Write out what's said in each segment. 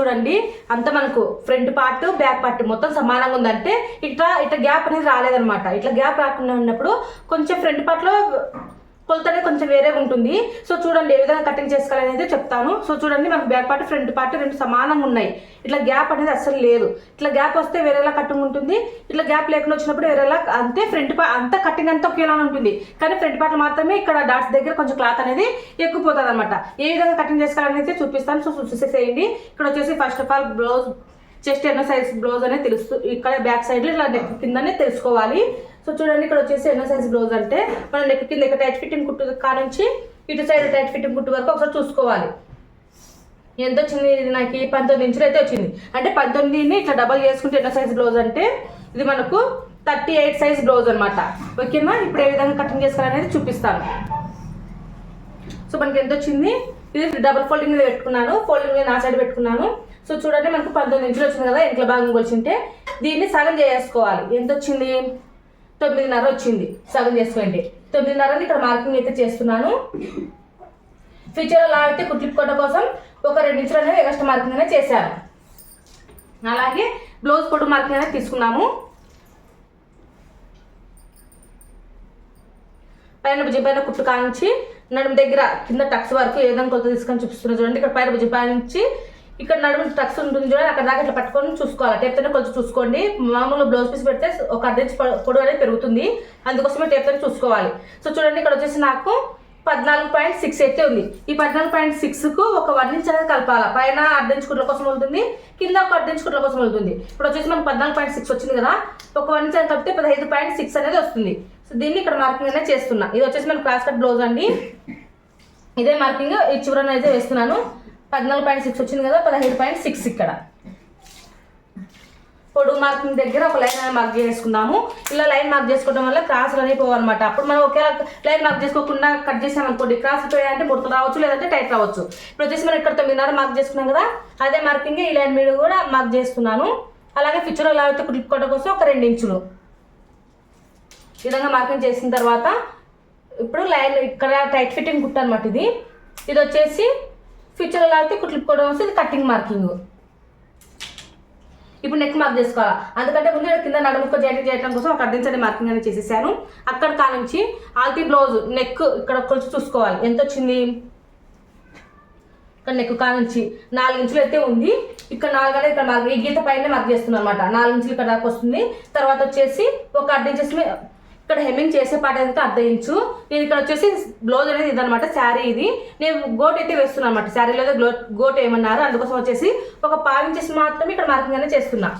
చూడండి. అంతా మనకు ఫ్రంట్ పార్ట్ బ్యాక్ పార్ట్ మొత్తం సమానంగా ఉందంటే ఇట్లా ఇట్లా గ్యాప్ అనేది రాలేదనమాట ఇట్లా గ్యాప్ రాకుండా ఉన్నప్పుడు కొంచెం ఫ్రంట్ పార్ట్లో కొలత అనేది కొంచెం వేరే ఉంటుంది. సో చూడండి ఏ విధంగా కటింగ్ చేసుకోవాలనేది చెప్తాను. సో చూడండి మనకు బ్యాక్ పార్ట్ ఫ్రంట్ పార్ట్ రెండు సమానంగా ఉన్నాయి. ఇట్లా గ్యాప్ అనేది అస్సలు లేదు. ఇట్లా గ్యాప్ వస్తే వేరేలా కటింగ్ ఉంటుంది. ఇట్లా గ్యాప్ లేకుండా వచ్చినప్పుడు వేరేలా అంతే ఫ్రంట్ పార్ట్ అంతా కటింగ్ అంతా ఒకేలా ఉంటుంది. కానీ ఫ్రంట్ పార్ట్ మాత్రమే ఇక్కడ డాట్స్ దగ్గర కొంచెం క్లాత్ అనేది ఎక్కువ పోతుంది అనమాట ఏ విధంగా కటింగ్ చేసుకోవాలనేది చూపిస్తాను. సో చూసేసేయండి ఇక్కడ వచ్చేసి first of all blouse chest ఎన్నో సైజ్ బ్లౌజ్ అనేది తెలుస్తూ ఇక్కడ బ్యాక్ సైడ్లో ఇట్లా నెక్ కిందనే తెలుసుకోవాలి. సో చూడండి ఇక్కడ వచ్చేసి ఎన్నో సైజ్ బ్లౌజ్ అంటే మనం నెక్ కింద ఇక్కడ టైట్ ఫిట్టింగ్ కుట్టు కానుంచి ఇటు సైడ్ టైట్ ఫిట్టింగ్ కుట్టు వరకు ఒకసారి చూసుకోవాలి. ఎంత వచ్చింది? ఇది నాకు పంతొమ్మిది ఇంచులు అయితే వచ్చింది. అంటే పంతొమ్మిదిని ఇట్లా డబల్ చేసుకుంటే ఎన్నో సైజ్ బ్లౌజ్ అంటే ఇది మనకు థర్టీ ఎయిట్ సైజ్ బ్లౌజ్ అనమాట ఓకేనా? ఇప్పుడు ఏ విధంగా కటింగ్ చేసుకోవాలనేది చూపిస్తాను. సో మనకి ఎంత వచ్చింది? ఇది డబల్ ఫోల్డింగ్ మీద పెట్టుకున్నాను. ఫోల్డింగ్ మీద నా సైడ్ పెట్టుకున్నాను. సో చూడండి మనకు పంతొమ్మిది ఇంచులు వచ్చింది కదా ఇంట్లో భాగం కొలిచింటే దీన్ని సగం చేసుకోవాలి. ఎంత వచ్చింది? తొమ్మిదిన్నర వచ్చింది. సగం చేసుకోండి. తొమ్మిదిన్నరని ఇక్కడ మార్కింగ్ అయితే చేస్తున్నాను. ఫ్యూచర్లో లాగితే కుట్లిప్పుకోవడం కోసం ఒక రెండు ఇంచులు అనేది ఎగస్ట్రా మార్కింగ్ అనేది చేశాను. అలాగే బ్లౌజ్ పొడు మార్కింగ్ అనేది తీసుకున్నాము. పైన భుజపైన కుట్టు కానించి నడుము దగ్గర కింద టక్స్ వరకు ఏ విధంగా కొలత తీసుకొని చూపిస్తున్నా చూడండి. ఇక్కడ పైన భుజంపై నుంచి ఇక్కడ నడుము టక్స్ ఉంటుంది చూడండి అక్కడ దాకా ఇట్లా పట్టుకొని చూసుకోవాలి. టేప్తోనే కొంచెం చూసుకోండి. మామూలుగా బ్లౌజ్ పీస్ పెడితే ఒక అర్ధ ఇంచ్ పొడవు అనేది పెరుగుతుంది. అందుకోసమే టేప్తోనే చూసుకోవాలి. సో చూడండి ఇక్కడ వచ్చేసి నాకు పద్నాలుగు పాయింట్ సిక్స్ అయితే ఉంది. ఈ పద్నాలుగు పాయింట్ సిక్స్కు ఒక వన్ ఇంచ్ అనేది కలపాలి? పైన అర్ధ కుట్ల కోసం వెళ్తుంది కింద ఒక అర్ధ కుట్ల కోసం వెళ్తుంది. ఇప్పుడు వచ్చేసి మనకు పద్నాలుగు పాయింట్ సిక్స్ వచ్చింది కదా ఒక వన్ ఇంచ్ అని కలిపితే పదహైదు పాయింట్ సిక్స్ అనేది వస్తుంది. సో దీన్ని ఇక్కడ మార్కింగ్ అనేది చేస్తున్నా. ఇది వచ్చేసి మన క్లాస్ కట్ బ్లౌజ్ అండి. ఇదే మార్కింగ్ ఈ చివరన అయితే వేస్తున్నాను. పద్నాలుగు పాయింట్ సిక్స్ వచ్చింది కదా పదహైదు పాయింట్ సిక్స్ ఇక్కడ. పొడుగు మార్కింగ్ దగ్గర ఒక లైన్ అనేది మార్క్ చేసుకుందాము. ఇలా లైన్ మార్క్ చేసుకోవడం వల్ల క్రాసులు అనేవి పోవన్నమాట. అప్పుడు మనం ఒకే లైన్ మార్క్ చేసుకోకుండా కట్ చేసాం అనుకోండి క్రాస్ పోయాలంటే ముడత రావచ్చు లేదంటే టైట్ రావచ్చు. ఇప్పుడు వచ్చేసి మనం ఇక్కడ తొమ్మిదిన్నర మార్క్ చేసుకున్నాం కదా అదే మార్కింగ్ ఈ లైన్ మీద కూడా మార్క్ చేస్తున్నాను అలాగే ఫ్యూచర్లో ఎలా అయితే కుట్టుకోవడం కోసం ఒక రెండు ఇంచులు. ఈ విధంగా మార్కింగ్ చేసిన తర్వాత ఇప్పుడు లైన్ ఇక్కడ టైట్ ఫిట్టింగ్ కుట్టు అనమాట ఇది. ఇది వచ్చేసి ఫ్యూచర్లో ఎలా అయితే కుట్లుకోవడం వస్తే ఇది కటింగ్ మార్కింగ్ ఇప్పుడు నెక్ మార్క్ చేసుకోవాలి? అందుకంటే ముందు కింద నడుముక్క జాయింట్ చేయడం కోసం ఒక అర్ధించని మార్కింగ్ అనేది చేసేసాను. అక్కడ కానుంచి ఆల్తీ బ్లౌజ్ నెక్ ఇక్కడ కొలిచి చూసుకోవాలి. ఎంత వచ్చింది? ఇక్కడ నెక్ కానుంచి నాలుగు ఇంచులు అయితే ఉంది. ఇక్కడ నాలుగు అనేది ఇక్కడ మార్క్ ఈ గీత పైన మార్క్ చేస్తుంది అనమాట నాలుగు ఇంచులు ఇక్కడ దాకా వస్తుంది. తర్వాత వచ్చేసి ఒక అర్ధ ఇక్కడ హెమ్మింగ్ చేసే పాట అయితే అర్ధ ఇంచు. నేను ఇక్కడ వచ్చేసి బ్లౌజ్ అనేది ఇదనమాట శారీ ఇది. నేను గోట్ అయితే వేస్తున్నాను అనమాట శారీలో అయితే గ్లో గోట్ ఏమన్నారు అందుకోసం వచ్చేసి ఒక పావు చేసి మాత్రమే ఇక్కడ మార్కింగ్ అనేది చేస్తున్నా.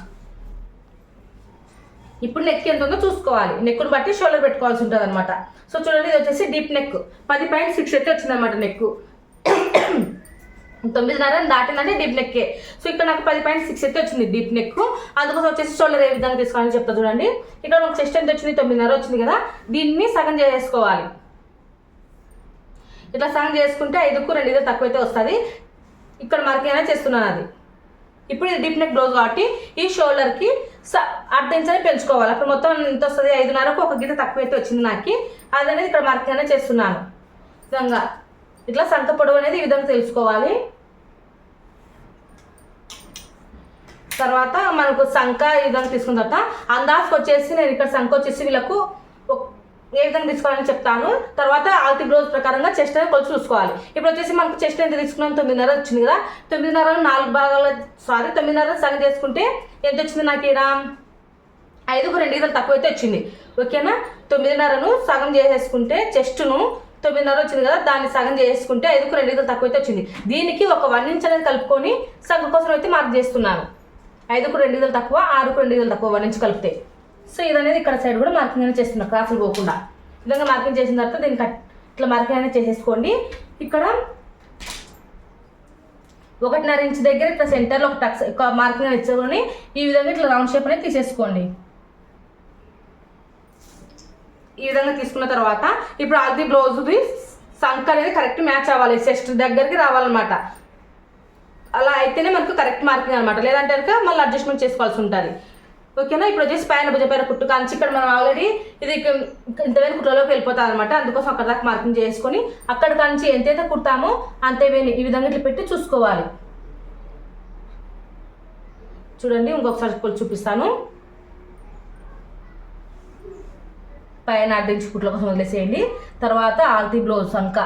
ఇప్పుడు నెక్ ఎంత ఉందో చూసుకోవాలి. నెక్ను బట్టి షోల్డర్ పెట్టుకోవాల్సి ఉంటుంది అనమాట సో చూడండి ఇది వచ్చేసి డీప్ నెక్ పది పాయింట్ సిక్స్ అయితే వచ్చిందనమాట నెక్ తొమ్మిదిన్నర దాటిందంటే డీప్ నెక్కే సో ఇక్కడ నాకు పది పాయింట్ సిక్స్ అయితే వచ్చింది డీప్ నెక్ అందుకోసం వచ్చేసి షోల్డర్ ఏ విధంగా తీసుకోవాలని చెప్తా చూడండి. ఇక్కడ ఒక చెస్ట్ ఎంత వచ్చింది? తొమ్మిదిన్నర వచ్చింది కదా. దీన్ని సగం చేసుకోవాలి. ఇట్లా సగం చేసుకుంటే ఐదుకు రెండు తక్కువ తక్కువైతే వస్తుంది. ఇక్కడ మరకైనా చేస్తున్నాను అది. ఇప్పుడు ఇది డీప్ నెక్ బ్లౌజ్ కాబట్టి ఈ షోల్డర్కి స అర్ధ పెంచుకోవాలి. అప్పుడు మొత్తం ఎంత వస్తుంది? ఐదున్నరకు ఒక గీత తక్కువ అయితే వచ్చింది నాకు. అది అనేది ఇక్కడ మరకైనా చేస్తున్నాను. విధంగా ఇట్లా సంఖ పొడవు అనేది ఈ విధంగా తెలుసుకోవాలి. తర్వాత మనకు సంఖ ఈ విధంగా తీసుకున్న తర్వాత అందాజ్కి వచ్చేసి నేను ఇక్కడ సంఖ వచ్చేసి వీళ్ళకు ఏ విధంగా తీసుకోవాలని చెప్తాను. తర్వాత ఆల్తి బ్లౌజ్ ప్రకారంగా చెస్ట్ అనేది కొలిచి చూసుకోవాలి. ఇప్పుడు వచ్చేసి మనకు చెస్ట్ ఎంత తీసుకున్నాం? తొమ్మిదిన్నర వచ్చింది కదా. తొమ్మిదిన్నర నాలుగు భాగాల సారీ తొమ్మిదిన్నర సగం చేసుకుంటే ఎంత వచ్చింది నాకు ఇక్కడ ఐదుకు రెండు గీతలు తక్కువ అయితే వచ్చింది. ఓకేనా? తొమ్మిదిన్నరను సగం చేసేసుకుంటే చెస్ట్ను తొమ్మిదిన్నర వచ్చింది కదా దాన్ని సగం చేసుకుంటే ఐదుకు రెండు గీతలు తక్కువ అయితే వచ్చింది. దీనికి ఒక వన్ ఇంచ్ అనేది కలుపుకొని సగం కోసం అయితే మార్క్ చేస్తున్నాను ఐదుకు రెండు గీతలు తక్కువ ఆరుకు రెండు గీతలు తక్కువ వన్ ఇంచ్ కలిపితే. సో ఇది అనేది ఇక్కడ సైడ్ కూడా మార్కింగ్ అనేది చేస్తున్నాను క్రాసులు పోకుండా. విధంగా మార్కింగ్ చేసిన తర్వాత దీన్ని కట్ ఇట్లా మార్కింగ్ అనేది చేసేసుకోండి. ఇక్కడ ఒకటిన్నర ఇంచ్ దగ్గర ఇట్లా సెంటర్లో ఒక టక్స్ మార్కింగ్ అనేది ఇచ్చుకొని ఈ విధంగా ఇట్లా రౌండ్ షేప్ అనేది తీసేసుకోండి. ఈ విధంగా తీసుకున్న తర్వాత ఇప్పుడు అది బ్లౌజ్ది సంక్ అనేది కరెక్ట్ మ్యాచ్ అవ్వాలి చెస్ట్ దగ్గరికి రావాలన్నమాట. అలా అయితేనే మనకు కరెక్ట్ మార్కింగ్ అనమాట లేదంటే కనుక మళ్ళీ అడ్జస్ట్మెంట్ చేసుకోవాల్సి ఉంటుంది. ఓకేనా ఇప్పుడు వచ్చేసి పైన భుజ పైన కుట్టు కాంచి ఇక్కడ మనం ఆల్రెడీ ఇది ఇక- కుట్రలోకి వెళ్ళిపోతాం అనమాట అందుకోసం అక్కడ దాకా మార్కింగ్ చేసుకొని అక్కడ కాంచి ఎంతైతే కుట్టామో అంతేవేని ఈ విధంగా ఇట్లా పెట్టి చూసుకోవాలి. చూడండి ఇంకొకసారి చూపిస్తాను. పైన అడ్డించి కుట్ల కోసం వదిలేసేయండి. తర్వాత ఆల్తీ బ్లౌజ్ సంక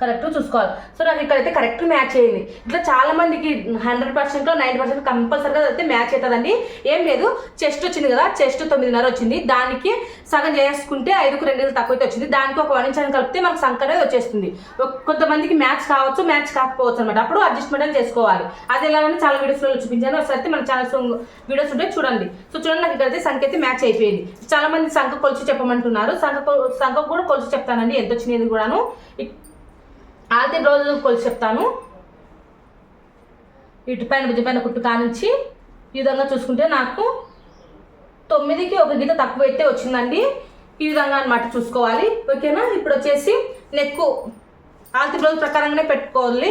కరెక్ట్ చూసుకోవాలి. సో నాకు ఇక్కడైతే కరెక్ట్ మ్యాచ్ అయింది. ఇట్లా చాలా మందికి హండ్రెడ్ పర్సెంట్లో నైంటీ పర్సెంట్ కంపల్సరీగా అయితే మ్యాచ్ అవుతుందండి. ఏం లేదు చెస్ట్ వచ్చింది కదా చెస్ట్ తొమ్మిదిన్నర వచ్చింది. దానికి సగం చేసుకుంటే ఐదుకు రెండు తక్కువ అయితే వచ్చింది. దానికి ఒక వన్ ఇంచ్ కలిపితే మనకు సంక అనేది వచ్చేస్తుంది. ఒక- కొంతమందికి మ్యాచ్ కావచ్చు మ్యాచ్ కాకపోవచ్చు అనమాట అప్పుడు అడ్జస్ట్మెంట్ అని చేసుకోవాలి. అది ఎలాగని చాలా వీడియోస్లో చూపించాను. ఒకసారి అయితే మన ఛానల్స్ వీడియోస్ ఉంటే చూడండి. సో చూడండి నాకు ఇక్కడైతే సంఖ్య అయితే మ్యాచ్ అయిపోయింది. చాలా మంది సంఖ కొలిచి చెప్పమంటున్నారు. సంఖ సంఖ కూడా కొలిచి చెప్తానండి. ఎంత వచ్చినది కూడాను. ఆల్తీ బ్లౌజ్ కొలిచి చెప్తాను. ఇటు పైన భుజ పైన కుట్టు కానించి ఈ విధంగా చూసుకుంటే నాకు తొమ్మిదికి ఒక గీత తక్కువ అయితే వచ్చిందండి. ఈ విధంగా అన్నమాట చూసుకోవాలి. ఓకేనా? ఇప్పుడు వచ్చేసి నెక్ ఆల్తీ బ్లౌజ్ ప్రకారంగానే పెట్టుకోవాలి.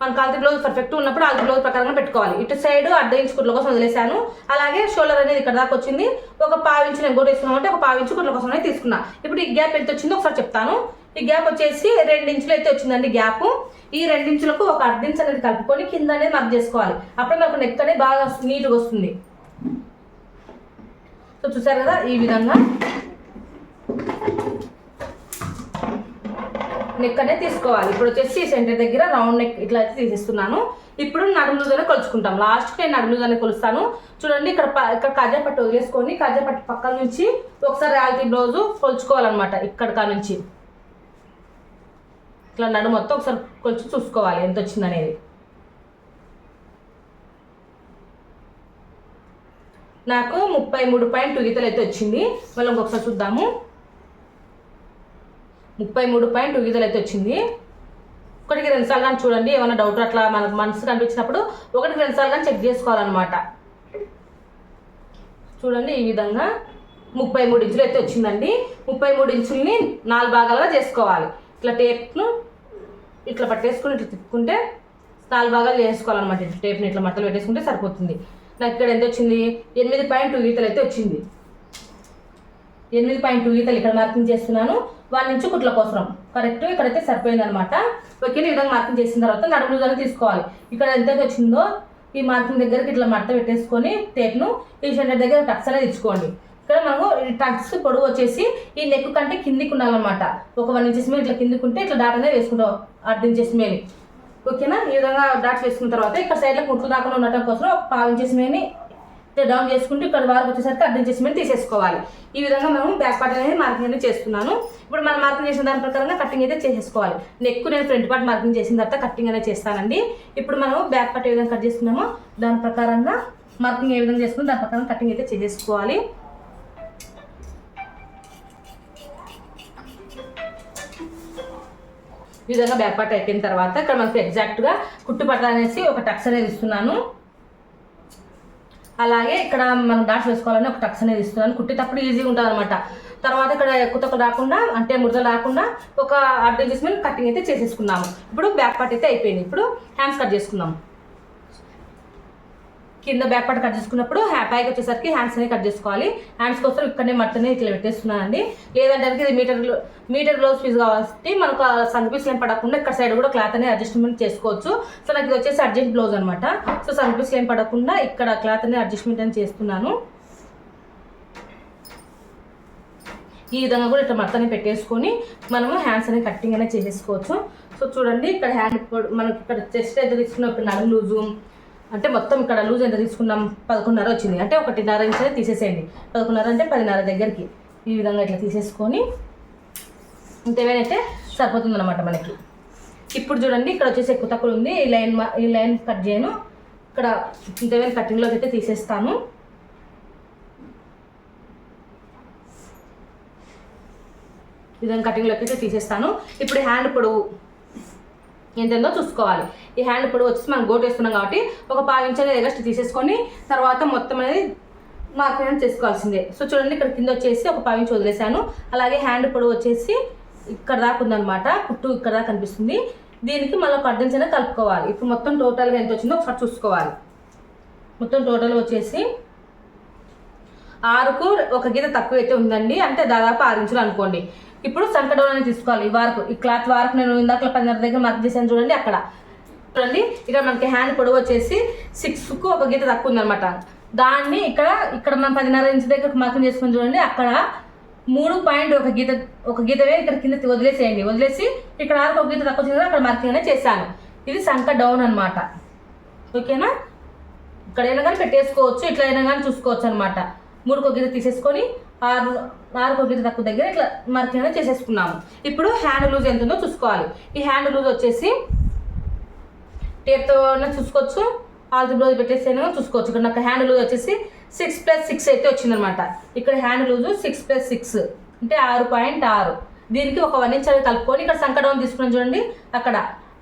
మనకు ఆల్తీ బ్లౌజ్ పర్ఫెక్ట్ ఉన్నప్పుడు ఆల్తీ బ్లౌజ్ ప్రకారంగా పెట్టుకోవాలి. ఇటు సైడ్ అర్ధ ఇంచు కుట్ల కోసం వదిలేశాను. అలాగే షోల్డర్ అనేది ఇక్కడ దాకా వచ్చింది. ఒక పావించి నేను కూడా వేసుకున్నామంటే ఒక పావించి కుట్ల కోసం అనేది తీసుకున్నా. ఇప్పుడు ఈ గ్యాప్ ఎంత వచ్చిందో ఒకసారి చెప్తాను. ఈ గ్యాప్ వచ్చేసి రెండు ఇంచులు అయితే వచ్చిందండి గ్యాప్ ఈ రెండించులకు ఒక అర్ధ అనేది కలుపుకొని కింద అనేది మార్క్ చేసుకోవాలి. అప్పుడు మనకు నెక్ అనేది బాగా నీట్గా వస్తుంది. సో చూసారు కదా ఈ విధంగా నెక్ అనేది తీసుకోవాలి. ఇప్పుడు వచ్చేసి సెంటర్ దగ్గర రౌండ్ నెక్ ఇట్లా అయితే తీసేస్తున్నాను. ఇప్పుడు నడుములుగానే కొలుచుకుంటాం. లాస్ట్కి నేను నడుములుగానే కొలుస్తాను. చూడండి ఇక్కడ ఇక్కడ కాజా పట్టు వదిలేసుకొని కాజా పట్టు పక్కన నుంచి ఒకసారి రియాలిటీ బ్లౌజు కొలుచుకోవాలన్నమాట ఇక్కడ కా నుంచి ఇట్లా నన్ను మొత్తం ఒకసారి కొలిచి చూసుకోవాలి ఎంత వచ్చిందనేది నాకు ముప్పై మూడు పాయింట్ టూ గీతలు అయితే వచ్చింది. మళ్ళీ ఇంకొకసారి చూద్దాము. ముప్పై మూడు పాయింట్ టూ గీతలు అయితే వచ్చింది. ఒకటికి రెండు సార్లు కానీ చూడండి ఏమైనా డౌట్ అట్లా మనకు మనసు కనిపించినప్పుడు ఒకటికి రెండు సార్లు కానీ చెక్ చేసుకోవాలన్నమాట. చూడండి ఈ విధంగా ముప్పై మూడు ఇంచులు అయితే వచ్చిందండి. ముప్పై మూడు ఇంచుల్ని నాలుగు భాగాలుగా చేసుకోవాలి. ఇట్లా టేప్ను ఇట్లా పట్టేసుకుని ఇట్లా తిప్పుకుంటే నాలుగు భాగాలు వేసుకోవాలన్నమాట. ఇట్లా టేప్ని ఇట్లా మట్టలు పెట్టేసుకుంటే సరిపోతుంది. నాకు ఇక్కడ ఎంత వచ్చింది? ఎనిమిది పాయింట్ టూ గీతలు అయితే వచ్చింది. ఎనిమిది పాయింట్ టూ గీతలు ఇక్కడ మార్కింగ్ చేస్తున్నాను. వాళ్ళ నుంచి కుట్ల కోసం కరెక్ట్? ఇక్కడైతే సరిపోయింది అనమాట ఓకే ఈ విధంగా మార్కింగ్ చేసిన తర్వాత నడుములు దగ్గర తీసుకోవాలి. ఇక్కడ ఎంత వచ్చిందో ఈ మార్కింగ్ దగ్గరికి ఇట్లా మడత పెట్టేసుకొని టేప్ను ఈ సెంటర్ దగ్గర టక్స్ అనేది ఇచ్చుకోండి. ఇక్కడ మనము టక్స్ పొడవు వచ్చేసి ఈ నెక్ కంటే కిందికి ఉండాలన్నమాట. ఒక వన్ ఇంచెస్ మీద ఇట్లా కిందికి ఉంటే ఇట్లా డాట్ అనేది వేసుకుంటాం అర్ధ ఇంచెస్ మీద ఓకేనా? ఈ విధంగా డాట్స్ వేసుకున్న తర్వాత ఇక్కడ సైడ్లో కుట్లు రాకుండా ఉండటం కోసం ఒక పావు ఇంచెస్ మీద డౌన్ చేసుకుంటూ ఇక్కడ వరకు వచ్చేసరికి అర్థం చేసి మీద తీసేసుకోవాలి. ఈ విధంగా మనం బ్యాక్ పార్ట్ అనేది మార్కింగ్ అనేది చేస్తున్నాను. ఇప్పుడు మనం మార్కింగ్ చేసిన దాని ప్రకారంగా కటింగ్ అయితే చేసేసుకోవాలి. నెక్ నేను ఫ్రంట్ పార్ట్ మార్కింగ్ చేసిన తర్వాత కటింగ్ అనేది చేస్తానండి. ఇప్పుడు మనం బ్యాక్ పార్ట్ ఏ విధంగా కట్ చేసుకున్నామో దాని ప్రకారంగా మార్కింగ్ ఏ విధంగా చేసుకుని దాని ప్రకారం కటింగ్ అయితే చేసేసుకోవాలి. ఈ విధంగా బ్యాక్ పార్ట్ అయిపోయిన తర్వాత ఇక్కడ మనకు ఎగ్జాక్ట్గా కుట్టుపట్ట అనేసి ఒక టక్స్ అనేది ఇస్తున్నాను. అలాగే ఇక్కడ మనం డాట్స్ వేసుకోవాలని ఒక టక్స్ అనేది ఇస్తున్నాను. కుట్టేటప్పుడు ఈజీగా ఉంటుంది అనమాట తర్వాత ఇక్కడ ఎక్కువ తక్కువ రాకుండా అంటే ముడత రాకుండా ఒక అర్ధ ఇంచెస్ కటింగ్ అయితే చేసేసుకున్నాము. ఇప్పుడు బ్యాక్ పార్ట్ అయితే అయిపోయింది. ఇప్పుడు హ్యాండ్స్ కట్ చేసుకున్నాము కింద బ్యాక్ పార్ట్ కట్ చేసుకున్నప్పుడు హ్యాపీగా వచ్చేసరికి హ్యాండ్స్ అనేవి కట్ చేసుకోవాలి. హ్యాండ్స్ కోసం ఇక్కడనే మట్టనే ఇట్లా పెట్టేస్తున్నానండి. లేదంటే ఇది మీటర్ మీటర్ గ్లౌస్ పీస్ కాబట్టి మనకు సన్ పీస్ ఏం పడకుండా ఇక్కడ సైడ్ కూడా క్లాత్ అనేది అడ్జస్ట్మెంట్ చేసుకోవచ్చు. సో నాకు ఇది వచ్చేసి అర్జెంట్ బ్లౌజ్ అనమాట సో సన్ పీస్ ఏం పడకుండా ఇక్కడ క్లాత్ అనేది అడ్జస్ట్మెంట్ అని చేస్తున్నాను. ఈ విధంగా కూడా ఇట్లా మట్టని పెట్టేసుకొని మనము హ్యాండ్స్ అనేది కట్టింగ్ అనేది చేసేసుకోవచ్చు. సో చూడండి ఇక్కడ హ్యాండ్ మనకి ఇక్కడ చెస్ట్ అయితే తీసుకున్న ఇక్కడ నడుము లూజు అంటే మొత్తం ఇక్కడ లూజ్ ఎంత తీసుకున్నాం? పదకొండున్నర వచ్చింది. అంటే ఒకటిన్నర ఇంచ్ తీసేసేయండి. పదకొండున్నర అంటే పదిన్నర దగ్గరికి. ఈ విధంగా ఇట్లా తీసేసుకొని ఇంతేమైతే సరిపోతుంది అనమాట మనకి. ఇప్పుడు చూడండి ఇక్కడ వచ్చేసి ఎక్కువ తక్కువ ఉంది. ఈ లైన్ మా- ఈ లైన్ కట్ చేయను. ఇక్కడ ఇంతేమైనా కటింగ్లోకి అయితే తీసేస్తాను. విధంగా కటింగ్లోకి అయితే తీసేస్తాను. ఇప్పుడు హ్యాండ్ పొడవు. ఏంటందో చూసుకోవాలి. ఈ హ్యాండ్ ఇప్పుడు వచ్చేసి మనం గోటు వేస్తున్నాం కాబట్టి ఒక పావించి అనేది ఎగస్ట్ తీసేసుకొని తర్వాత మొత్తం అనేది మార్కింగ్ అనేది చేసుకోవాల్సిందే. సో చూడండి ఇక్కడ కింద వచ్చేసి ఒక పావు వదిలేసాను అలాగే హ్యాండ్ పొడవు వచ్చేసి ఇక్కడ దాకా ఉందన్నమాట. కుట్టు ఇక్కడ దాకా కనిపిస్తుంది. దీనికి మళ్ళీ ఒక అడ్డంచి అనేది కలుపుకోవాలి. ఇప్పుడు మొత్తం టోటల్గా ఎంత వచ్చిందో ఒకసారి చూసుకోవాలి. మొత్తం టోటల్ వచ్చేసి ఆరుకు ఒక గీత తక్కువ అయితే ఉందండి. అంటే దాదాపు ఆరు ఇంచులు అనుకోండి. ఇప్పుడు సంకడోన్ అనేది తీసుకోవాలి ఈ వార్క్. ఈ క్లాత్ వార్క్ నేను ఇందాక పదిన్నర దగ్గర మార్క్ చేశాను చూడండి అక్కడ. చూడండి ఇక్కడ మనకి హ్యాండ్ పొడవు వచ్చేసి సిక్స్కు ఒక గీత తక్కువ ఉందనమాట దాన్ని ఇక్కడ ఇక్కడ మనం పదిన్నర ఇంచు దగ్గర మార్కింగ్ చేసుకుని చూడండి అక్కడ మూడు పాయింట్ ఒక గీత ఒక గీతవే ఇక్కడ కింద వదిలేసేయండి. వదిలేసి ఇక్కడ ఆరు ఒక గీత తక్కువ వచ్చింది అక్కడ మార్కింగ్ అనేది చేశాను. ఇది సంక డౌన్ అన్నమాట. ఓకేనా? ఇక్కడైనా కానీ పెట్టేసుకోవచ్చు ఇట్లా అయినా కానీ చూసుకోవచ్చు అనమాట మూడు కొగ్గిత తీసేసుకొని ఆరు ఆరు కొగ్గిత తక్కువ దగ్గర ఇట్లా మార్కింగ్ అనేది చేసేసుకున్నాము. ఇప్పుడు హ్యాండ్ లూజ్ ఎంత ఉందో చూసుకోవాలి. ఈ హ్యాండ్ లూజ్ వచ్చేసి టేప్తో చూసుకోవచ్చు. ఆల్ది బ్లౌజ్ పెట్టేస్తేనే చూసుకోవచ్చు. ఇక్కడ నాకు హ్యాండ్ లూజ్ వచ్చేసి సిక్స్ ప్లస్ సిక్స్ అయితే వచ్చిందనమాట ఇక్కడ hand loose six plus six అంటే ఆరు పాయింట్ ఆరు. దీనికి ఒక వన్ ఇంచ్ అనేది కలుపుకొని ఇక్కడ సంకటం తీసుకున్నాం చూడండి. అక్కడ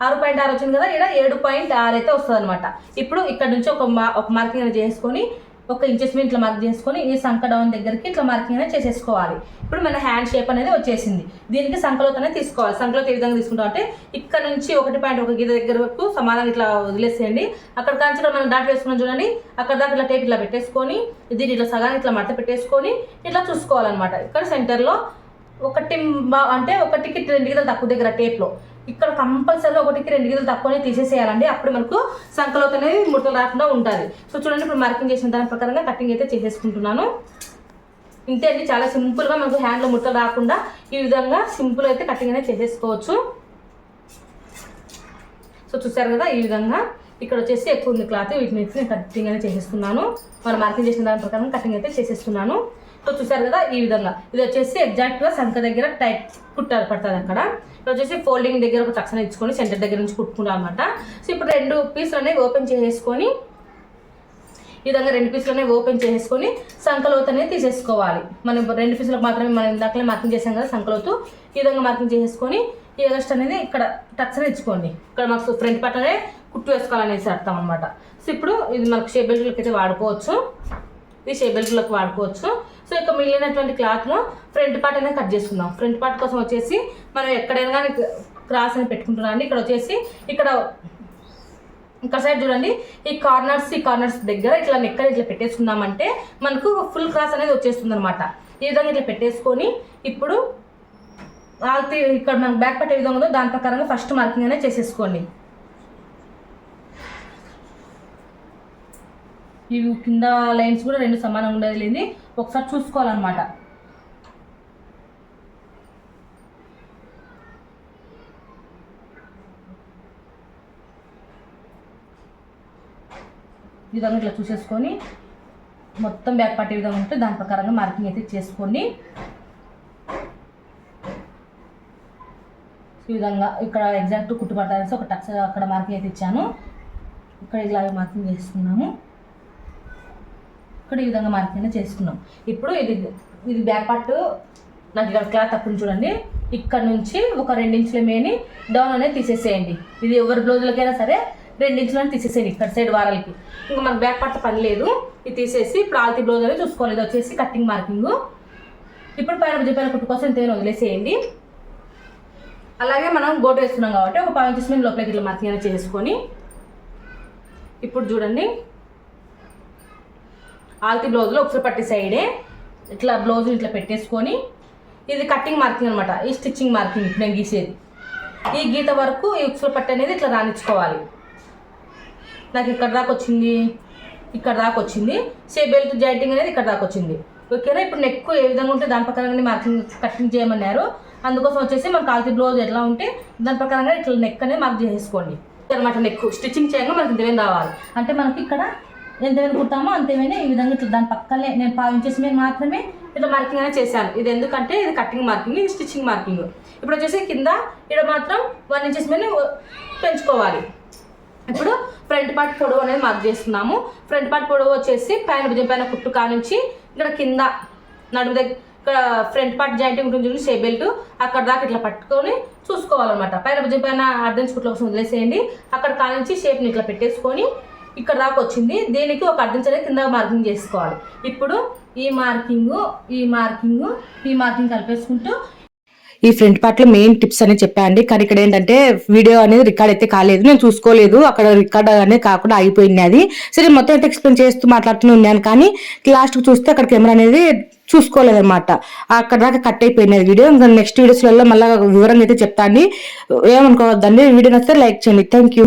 ఆరు పాయింట్ ఆరు వచ్చింది కదా ఇక్కడ ఏడు పాయింట్ ఆరు అయితే వస్తుంది అనమాట ఇప్పుడు ఇక్కడ నుంచి ఒక మా ఒక మార్కింగ్ అనేది చేసుకొని ఒక ఇంచెస్ మీద ఇట్లా మార్క్ చేసుకొని ఈ సంక డౌన్ దగ్గరికి ఇట్లా మార్కింగ్ అనేది చేసేసుకోవాలి. ఇప్పుడు మన హ్యాండ్ షేప్ అనేది వచ్చేసింది. దీనికి సంకలోతనే తీసుకోవాలి. సంకలోత ఏ విధంగా తీసుకుంటాం అంటే ఇక్కడ నుంచి ఒకటి పాయింట్ ఒక గీత దగ్గర వరకు సమాధానం ఇట్లా వదిలేసేయండి. అక్కడ కాంచి మనం డాట్ వేసుకున్నాం చూడండి. అక్కడ దాకా ఇట్లా టేప్ ఇట్లా పెట్టేసుకొని దీన్ని ఇట్లా సగానికి ఇట్లా మడత పెట్టేసుకొని ఇట్లా చూసుకోవాలన్నమాట. ఇక్కడ సెంటర్లో ఒకటి బా- అంటే ఒకటికి రెండు గీతలు తక్కువ దగ్గర టేప్లో ఇక్కడ కంపల్సరీ ఒకటికి రెండు గీతలు తక్కువనే తీసేసేయాలండి. అప్పుడు మనకు సంకలోత అనేది ముడతలు రాకుండా ఉంటుంది. సో చూడండి ఇప్పుడు మార్కింగ్ చేసిన దాని ప్రకారంగా కటింగ్ అయితే చేసేసుకుంటున్నాను. ఇంతే అండి చాలా సింపుల్గా మనకు హ్యాండ్లో ముడతలు రాకుండా ఈ విధంగా సింపుల్ అయితే కటింగ్ అనేది చేసేసుకోవచ్చు. సో చూసారు కదా ఈ విధంగా ఇక్కడ వచ్చేసి ఎక్కువ ఉంది క్లాత్ వీటిని నేను కటింగ్ అనేది చేసేస్తున్నాను మనం మార్కింగ్ చేసిన దాని ప్రకారం కటింగ్ అయితే చేసేస్తున్నాను సో చూసారు కదా ఈ విధంగా. ఇది వచ్చేసి ఎగ్జాక్ట్గా సంఖ దగ్గర టైట్ కుట్టాలి పడుతుంది అక్కడ. ఇక్కడ వచ్చేసి ఫోల్డింగ్ దగ్గర ఒక టక్స్ ఇచ్చుకొని సెంటర్ దగ్గర నుంచి కుట్టుకుంటాం అనమాట సో ఇప్పుడు రెండు పీసులు అనేవి ఓపెన్ చేసేసుకొని ఈ విధంగా రెండు పీసులు అనేవి ఓపెన్ చేసేసుకొని సంకలోతు అనేది తీసేసుకోవాలి. మనం రెండు పీసులకు మాత్రమే మనం ఇందాకనే మార్కింగ్ చేసాం కదా సంకలోతు ఈ విధంగా మార్కింగ్ చేసేసుకొని ఈ ఎగస్ట్ అనేది ఇక్కడ టచ్ ఇచ్చుకోండి. ఇక్కడ మాకు ఫ్రంట్ పట్టనే కుట్టు వేసుకోవాలనేసి అర్థం అనమాట సో ఇప్పుడు ఇది మనకు షేప్ బెల్ట్లకి అయితే వాడుకోవచ్చు. ఇది షేప్ వాడుకోవచ్చు. సో ఇక మిగిలినటువంటి క్లాత్లో ఫ్రంట్ పార్ట్ అనేది కట్ చేసుకుందాం. ఫ్రంట్ పార్ట్ కోసం వచ్చేసి మనం ఎక్కడైనా కానీ క్రాస్ అని పెట్టుకుంటున్నాం ఇక్కడ వచ్చేసి ఇక్కడ ఇంకా సైడ్ చూడండి. ఈ కార్నర్స్ ఈ కార్నర్స్ దగ్గర ఇట్లా నెక్కలు ఇట్లా పెట్టేసుకుందామంటే మనకు ఫుల్ క్రాస్ అనేది వచ్చేస్తుంది అనమాట ఈ విధంగా ఇట్లా పెట్టేసుకొని ఇప్పుడు ఇక్కడ మనకు బ్యాక్ పట్టే విధంగా ఉందో దాని ప్రకారంగా ఫస్ట్ మార్కింగ్ అనేది చేసేసుకోండి. ఇవి కింద లైన్స్ కూడా రెండు సమానంగా ఉండేది లేని ఒకసారి చూసుకోవాలన్నమాట. ఈ విధంగా ఇట్లా చూసేసుకొని మొత్తం బ్యాక్ పట్టే విధంగా ఉంటే దాని ప్రకారంగా మార్కింగ్ అయితే చేసుకోండి. ఈ విధంగా ఇక్కడ ఎగ్జాక్ట్ కుట్టుపడతానేసి ఒక టక్స్ అక్కడ మార్కింగ్ అయితే ఇచ్చాను. ఇక్కడ ఇలా మార్కింగ్ చేసుకున్నాము ఇక్కడ ఈ విధంగా మార్కింగ్ చేసుకున్నాం. ఇప్పుడు ఇది ఇది బ్యాక్ పార్ట్ నాకు ఇక్కడ క్లాత్ తక్కువ చూడండి. ఇక్కడ నుంచి ఒక రెండించుల మేని డౌన్ అనేది తీసేసేయండి. ఇది ఎవరి బ్లౌజులకైనా సరే రెండించులని తీసేసేయండి ఇక్కడ సైడ్ వారాలకి. ఇంకా మనకు బ్యాక్ పార్ట్ పని లేదు. ఇది తీసేసి ఇప్పుడు ఆల్తి బ్లౌజ్ అనేది చూసుకోవాలి. ఇది వచ్చేసి కటింగ్ మార్కింగ్ ఇప్పుడు పైన భుజపైన కుట్టు కోసం ఇంతేనా వదిలేసేయండి. అలాగే మనం గోటు వేస్తున్నాం కాబట్టి ఒక పాయింట్ ఇంచెస్ మీద లోపలికి ఇట్లా మార్కింగ్ అనేది చేసుకొని ఇప్పుడు చూడండి. ఆల్తీ బ్లౌజ్లో ఒకసారి పట్టి సైడే ఇట్లా బ్లౌజ్ ఇట్లా పెట్టేసుకొని ఇది కట్టింగ్ మార్కింగ్ అనమాట ఈ స్టిచ్చింగ్ మార్కింగ్ ఇప్పుడు నేను గీసేది. ఈ గీత వరకు ఈ ఉక్సుల పట్టి అనేది ఇట్లా రాణించుకోవాలి. నాకు ఇక్కడ దాకా వచ్చింది ఇక్కడ దాకా వచ్చింది. సే బెల్ట్ జాయింటింగ్ అనేది ఇక్కడ దాకా వచ్చింది. ఓకేనా? ఇప్పుడు నెక్ ఏ విధంగా ఉంటే దాని ప్రకారంగా మార్కింగ్ కటింగ్ చేయమన్నారు. అందుకోసం వచ్చేసి మన కాల్తీ బ్లౌజ్ ఎట్లా ఉంటే దాని ప్రకారంగా ఇట్లా నెక్ అనేది మార్క్ చేసేసుకోండి. అనమాట నెక్ స్టిచ్చింగ్ చేయంగా మనకి ఇంతవేం రావాలి? అంటే మనకి ఇక్కడ ఎంతమైనా కుట్టామో అంతేమైనా ఈ విధంగా ఇట్లా దాని పక్కనే నేను పావు ఇంచెస్ మీద మాత్రమే ఇట్లా మార్కింగ్ అనేది చేశాను. ఇది ఎందుకంటే ఇది కటింగ్ మార్కింగ్ ఇది స్టిచ్చింగ్ మార్కింగ్ ఇప్పుడు వచ్చేసి కింద ఇక్కడ మాత్రం వన్ ఇంచెస్ మీద పెంచుకోవాలి. ఇప్పుడు ఫ్రంట్ పార్ట్ పొడవు అనేది మార్క్ చేస్తున్నాము. ఫ్రంట్ పార్ట్ పొడవు వచ్చేసి పైన భుజం పైన కుట్టు కానుంచి ఇక్కడ కింద నడుము దగ్గర ఇక్కడ ఫ్రంట్ పార్ట్ జాయింటింగ్ ఉంటుంది చూడండి షే బెల్ట్ అక్కడ దాకా ఇట్లా పట్టుకొని చూసుకోవాలన్నమాట. పైన భుజం పైన అర్ధం కుట్ల కోసం వదిలేసేయండి. అక్కడ కానుంచి షేప్ని ఇట్లా పెట్టేసుకొని ఇక్కడ దాకా వచ్చింది. దీనికి ఒక అర్ధంచి కింద మార్కింగ్ చేసుకోవాలి. ఇప్పుడు ఈ మార్కింగ్ ఈ మార్కింగ్ ఈ మార్కింగ్ కలిపేసుకుంటూ ఈ ఫ్రంట్ పార్ట్లో మెయిన్ టిప్స్ అని చెప్పాను కానీ ఇక్కడ ఏంటంటే వీడియో అనేది రికార్డ్ అయితే కాలేదు. నేను చూసుకోలేదు. అక్కడ రికార్డ్ అనేది కాకుండా అయిపోయింది అది. సరే మొత్తం అయితే ఎక్స్ప్లెయిన్ చేస్తూ మాట్లాడుతూనే ఉన్నాను. కానీ లాస్ట్ చూస్తే అక్కడ కెమెరా అనేది చూసుకోలేదన్నమాట. అక్కడ దాకా కట్ అయిపోయినది వీడియో ఇంకా నెక్స్ట్ వీడియోస్లలో మళ్ళీ వివరంగా అయితే చెప్తాను ఏమనుకోవద్దండి. వీడియో నచ్చితే లైక్ చేయండి. Thank you